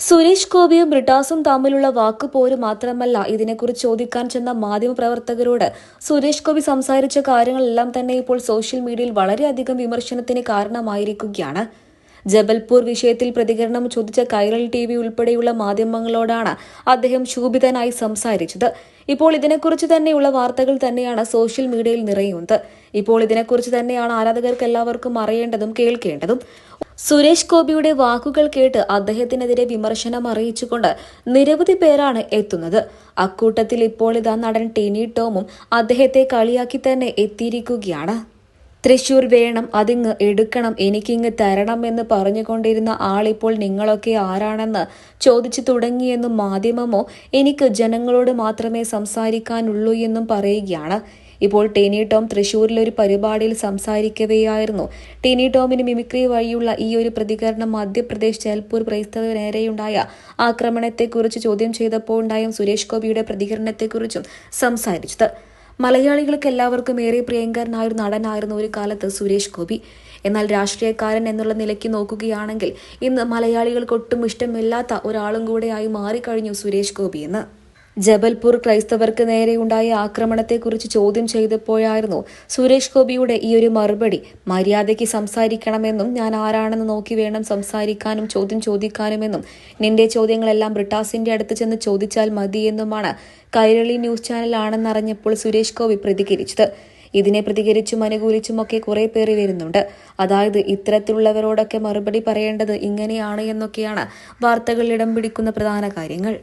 സുരേഷ് ഗോപിയും ബ്രിട്ടാസും തമ്മിലുള്ള വാക്കുപോര് മാത്രമല്ല ഇതിനെക്കുറിച്ച് ചോദിക്കാൻ ചെന്ന മാധ്യമപ്രവർത്തകരോട് സുരേഷ് ഗോപി സംസാരിച്ച കാര്യങ്ങളെല്ലാം തന്നെ ഇപ്പോൾ സോഷ്യൽ മീഡിയയിൽ വളരെയധികം വിമർശനത്തിന് കാരണമായിരിക്കുകയാണ്. ജബൽപൂർ വിഷയത്തിൽ പ്രതികരണം ചോദിച്ച കൈറൽ ടി വി ഉൾപ്പെടെയുള്ള മാധ്യമങ്ങളോടാണ് അദ്ദേഹം ശൂഭിതനായി സംസാരിച്ചത്. ഇപ്പോൾ ഇതിനെക്കുറിച്ച് തന്നെയുള്ള വാർത്തകൾ തന്നെയാണ് സോഷ്യൽ മീഡിയയിൽ നിറയുന്നത്. ഇപ്പോൾ ഇതിനെക്കുറിച്ച് തന്നെയാണ് ആരാധകർക്ക് എല്ലാവർക്കും അറിയേണ്ടതും കേൾക്കേണ്ടതും. സുരേഷ് ഗോപിയുടെ വാക്കുകൾ കേട്ട് അദ്ദേഹത്തിനെതിരെ വിമർശനം അറിയിച്ചുകൊണ്ട് നിരവധി പേരാണ് എത്തുന്നത്. അക്കൂട്ടത്തിൽ ഇപ്പോൾ ഇതാ നടൻ ടെനി ടോമും അദ്ദേഹത്തെ കളിയാക്കി തന്നെ എത്തിയിരിക്കുകയാണ്. തൃശൂർ വേണം അതിങ്ങ് എടുക്കണം എനിക്കിങ്ങ് തരണം എന്ന് പറഞ്ഞുകൊണ്ടിരുന്ന ആളിപ്പോൾ നിങ്ങളൊക്കെ ആരാണെന്ന് ചോദിച്ചു തുടങ്ങിയെന്നും മാധ്യമമോ എനിക്ക് ജനങ്ങളോട് മാത്രമേ സംസാരിക്കാനുള്ളൂ എന്നും പറയുകയാണ്. ഇപ്പോൾ ടെനി ടോം തൃശൂരിലൊരു പരിപാടിയിൽ സംസാരിക്കവെയായിരുന്നു. ടെനി ടോമിന് മിമിക്രി വഴിയുള്ള ഈ ഒരു പ്രതികരണം മധ്യപ്രദേശ് ജൽപൂർ ക്രൈസ്തവ നേരെയുണ്ടായ ആക്രമണത്തെക്കുറിച്ച് ചോദ്യം ചെയ്തപ്പോൾ ഉണ്ടായ സുരേഷ് ഗോപിയുടെ പ്രതികരണത്തെക്കുറിച്ചും സംസാരിച്ചത്. മലയാളികൾക്ക് എല്ലാവർക്കും ഏറെ പ്രിയങ്കരനായ ഒരു നടനായിരുന്നു ഒരു കാലത്ത് സുരേഷ് ഗോപി. എന്നാൽ രാഷ്ട്രീയക്കാരൻ എന്നുള്ള നിലയ്ക്ക് നോക്കുകയാണെങ്കിൽ ഇന്ന് മലയാളികൾക്ക് ഒട്ടും ഇഷ്ടമില്ലാത്ത ഒരാളും കൂടെയായി മാറിക്കഴിഞ്ഞു സുരേഷ് ഗോപി എന്ന് ജബൽപൂർ ക്രൈസ്തവർക്ക് നേരെയുണ്ടായ ആക്രമണത്തെക്കുറിച്ച് ചോദ്യം ചെയ്തപ്പോഴായിരുന്നു സുരേഷ് ഗോപിയുടെ ഈ ഒരു മറുപടി. മര്യാദയ്ക്ക് സംസാരിക്കണമെന്നും ഞാൻ ആരാണെന്ന് നോക്കി വേണം സംസാരിക്കാനും ചോദ്യം ചോദിക്കാനുമെന്നും. നിന്റെ ചോദ്യങ്ങളെല്ലാം ബ്രിട്ടാസിന്റെ അടുത്ത് ചെന്ന് ചോദിച്ചാൽ മതിയെന്നുമാണ് കൈരളി ന്യൂസ് ചാനലാണെന്നറിഞ്ഞപ്പോൾ സുരേഷ് ഗോപി പ്രതികരിച്ചത്. ഇതിനെ പ്രതികരിച്ചും അനുകൂലിച്ചുമൊക്കെ കുറെ പേര് വരുന്നുണ്ട്. അതായത് ഇത്തരത്തിലുള്ളവരോടൊക്കെ മറുപടി പറയേണ്ടത് ഇങ്ങനെയാണ് എന്നൊക്കെയാണ് വാർത്തകൾ ഇടം പിടിക്കുന്ന പ്രധാന കാര്യങ്ങൾ.